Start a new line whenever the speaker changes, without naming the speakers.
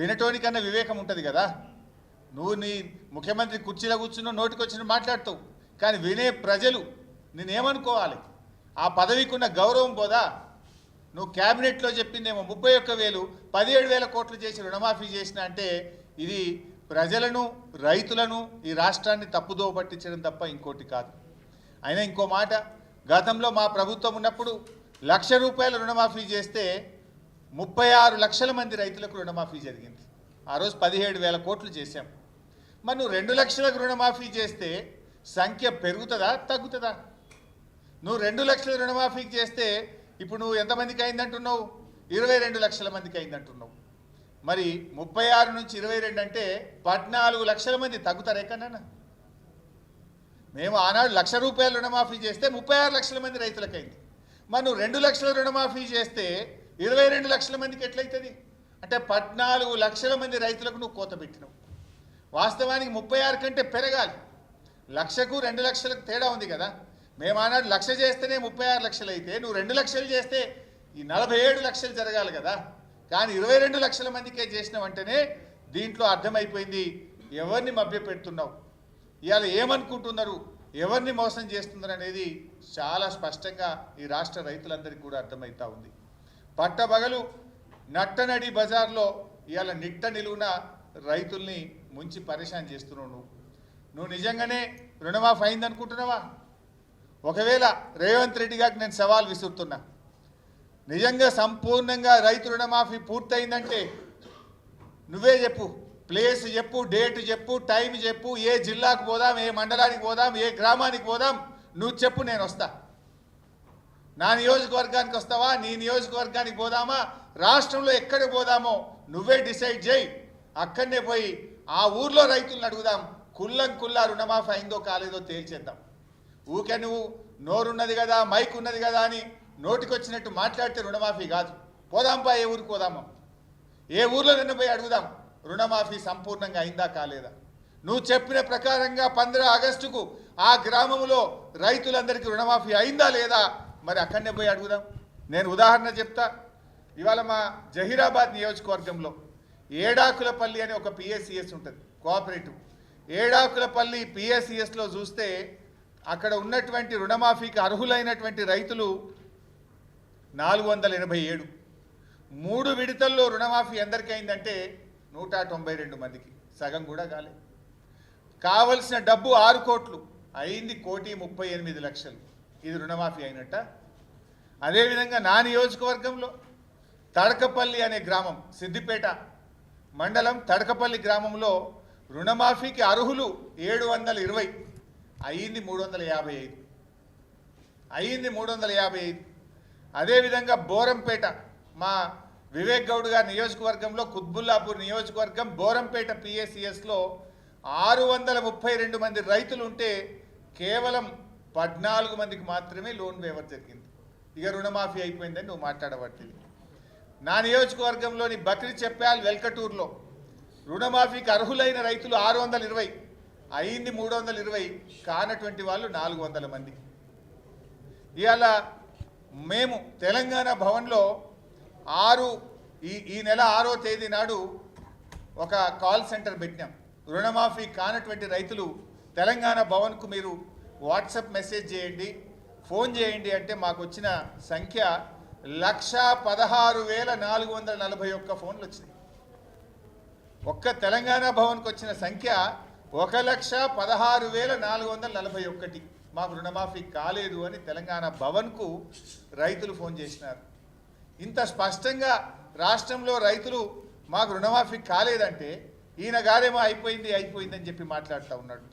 వినటోనికన్నా వివేకం ఉంటుంది కదా. నువ్వు నీ ముఖ్యమంత్రి కుర్చీలో కూర్చున్న నోటికి వచ్చిన మాట్లాడతావు. కానీ వినే ప్రజలు నేనేమనుకోవాలి? ఆ పదవికి ఉన్న గౌరవం పోదా నువ్వు క్యాబినెట్లో చెప్పిందేమో ముప్పై ఒక్క వేలు పదిహేడు వేల కోట్లు చేసి రుణమాఫీ చేసిన అంటే ఇది ప్రజలను రైతులను ఈ రాష్ట్రాన్ని తప్పుదోవ పట్టించడం తప్ప ఇంకోటి కాదు. అయినా ఇంకో మాట గతంలో మా ప్రభుత్వం ఉన్నప్పుడు లక్ష రూపాయల రుణమాఫీ చేస్తే ముప్పై ఆరు లక్షల మంది రైతులకు రుణమాఫీ జరిగింది. ఆ రోజు పదిహేడు వేల కోట్లు చేశాం. మరి నువ్వు రెండు లక్షలకు రుణమాఫీ చేస్తే సంఖ్య పెరుగుతుందా తగ్గుతుందా? నువ్వు రెండు లక్షల రుణమాఫీకి చేస్తే ఇప్పుడు నువ్వు ఎంతమందికి అయిందంటున్నావు? ఇరవై రెండు లక్షల మందికి అయిందంటున్నావు. మరి ముప్పై ఆరు నుంచి ఇరవై రెండు అంటే పద్నాలుగు లక్షల మంది తగ్గుతారే కన్నా మేము ఆనాడు లక్ష రూపాయలు రుణమాఫీ చేస్తే ముప్పై ఆరు లక్షల మంది రైతులకైంది మరి నువ్వు రెండు లక్షల రుణమాఫీ చేస్తే ఇరవై రెండు లక్షల మందికి ఎట్లయితుంది? అంటే పద్నాలుగు లక్షల మంది రైతులకు నువ్వు కోత పెట్టినావు. వాస్తవానికి ముప్పై ఆరు కంటే పెరగాలి. లక్షకు రెండు లక్షలకు తేడా ఉంది కదా. మేము ఆనాడు లక్ష చేస్తేనే ముప్పై ఆరు లక్షలు అయితే నువ్వు రెండు లక్షలు చేస్తే ఈ నలభై ఏడు లక్షలు జరగాలి కదా. కానీ ఇరవై రెండు లక్షల మందికే చేసినావంటేనే దీంట్లో అర్థమైపోయింది. ఎవరిని మభ్యపెడుతున్నావు? ఇవాళ ఏమనుకుంటున్నారు? ఎవరిని మోసం చేస్తున్నారు అనేది చాలా స్పష్టంగా ఈ రాష్ట్ర రైతులందరికీ కూడా అర్థమవుతా ఉంది. పట్టబగలు నట్టనడి బజార్లో ఇవాళ నిట్ట నిలువున రైతుల్ని ముంచి పరేషాన్ చేస్తున్నావు నువ్వు. నువ్వు నిజంగానే రుణమాఫీ అయిందనుకుంటున్నావా? ఒకవేళ రేవంత్ రెడ్డి గారికి నేను సవాల్ విసురుతున్నా. నిజంగా సంపూర్ణంగా రైతు రుణమాఫీ పూర్తయిందంటే నువ్వే చెప్పు. ప్లేస్ చెప్పు డేట్ చెప్పు టైం చెప్పు ఏ జిల్లాకు పోదాం ఏ మండలానికి పోదాం ఏ గ్రామానికి పోదాం నువ్వు చెప్పు నేను వస్తా. నా నియోజకవర్గానికి వస్తావా? నీ నియోజకవర్గానికి పోదామా? రాష్ట్రంలో ఎక్కడ పోదామో నువ్వే డిసైడ్ చేయి. అక్కడనే పోయి ఆ ఊర్లో రైతులను అడుగుదాం. కుల్లం కుల్లా రుణమాఫీ అయిందో కాలేదో తేల్చేద్దాం. ఊకే నువ్వు నోరున్నది కదా మైక్ ఉన్నది కదా అని నోటికొచ్చినట్టు మాట్లాడితే రుణమాఫీ కాదు. పోదాంపా ఏ ఊరికి పోదామా. ఏ ఊర్లో నిన్న పోయి అడుగుదాం? రుణమాఫీ సంపూర్ణంగా అయిందా కాలేదా? నువ్వు చెప్పిన ప్రకారంగా పంద్ర ఆగస్టుకు ఆ గ్రామంలో రైతులందరికీ రుణమాఫీ అయిందా లేదా? మరి అక్కడనే పోయి అడుగుదాం. నేను ఉదాహరణ చెప్తా. ఇవాళ మా జహీరాబాద్ నియోజకవర్గంలో ఏడాకులపల్లి అని ఒక పిఎస్సిఎస్ ఉంటుంది కోఆపరేటివ్. ఏడాకులపల్లి పిఎస్సిఎస్లో చూస్తే అక్కడ ఉన్నటువంటి రుణమాఫీకి అర్హులైనటువంటి రైతులు నాలుగు వందల ఎనభై ఏడు. మూడు విడతల్లో రుణమాఫీ ఎందరికి అయిందంటే నూట తొంభై రెండు మందికి. సగం కూడా కాలేదు కావలసిన డబ్బు ఆరు కోట్లు. అయింది కోటి ముప్పై ఎనిమిది లక్షలు. ఇది రుణమాఫీ అయినట్ట. అదేవిధంగా నా నియోజకవర్గంలో తడకపల్లి అనే గ్రామం సిద్దిపేట మండలం తడకపల్లి గ్రామంలో రుణమాఫీకి అర్హులు ఏడు వందల ఇరవై అయ్యింది మూడు వందల యాభై ఐదు. అయ్యింది మూడు వందల యాభై ఐదు. అదేవిధంగా బోరంపేట మా వివేక్ గౌడ్ గారి నియోజకవర్గంలో కుత్బుల్లాపూర్ నియోజకవర్గం బోరంపేట పిఎస్సిఎస్లో ఆరు వందల ముప్పై రెండు మంది రైతులు ఉంటే కేవలం పద్నాలుగు మందికి మాత్రమే లోన్ వేవర్ జరిగింది. ఇక రుణమాఫీ అయిపోయిందని నువ్వు మాట్లాడబట్టింది. నా నియోజకవర్గంలోని బక్రీ చెప్పాల్ వెల్కటూరులో రుణమాఫీకి అర్హులైన రైతులు ఆరు వందల ఇరవై అయింది మూడు వందల ఇరవై కానటువంటి వాళ్ళు నాలుగు వందల మంది. ఇవాళ మేము తెలంగాణ భవన్లో ఆరు ఈ ఈ నెల ఆరో తేదీ నాడు ఒక కాల్ సెంటర్ పెట్టినాం. రుణమాఫీ కానటువంటి రైతులు తెలంగాణ భవన్కు మీరు వాట్సాప్ మెసేజ్ చేయండి ఫోన్ చేయండి అంటే మాకు వచ్చిన సంఖ్య లక్ష పదహారు వేల నాలుగు వందల నలభై ఒక్క ఫోన్లు వచ్చినాయి. ఒక్క తెలంగాణ భవన్కి వచ్చిన సంఖ్య ఒక లక్ష పదహారు వేల నాలుగు వందల నలభై ఒక్కటి. మాకు రుణమాఫీ కాలేదు అని తెలంగాణ భవన్కు రైతులు ఫోన్ చేసినారు. ఇంత స్పష్టంగా రాష్ట్రంలో రైతులు మాకు రుణమాఫీ కాలేదంటే ఈయన గారేమో అయిపోయింది అయిపోయిందని చెప్పి మాట్లాడుతూ ఉన్నాడు.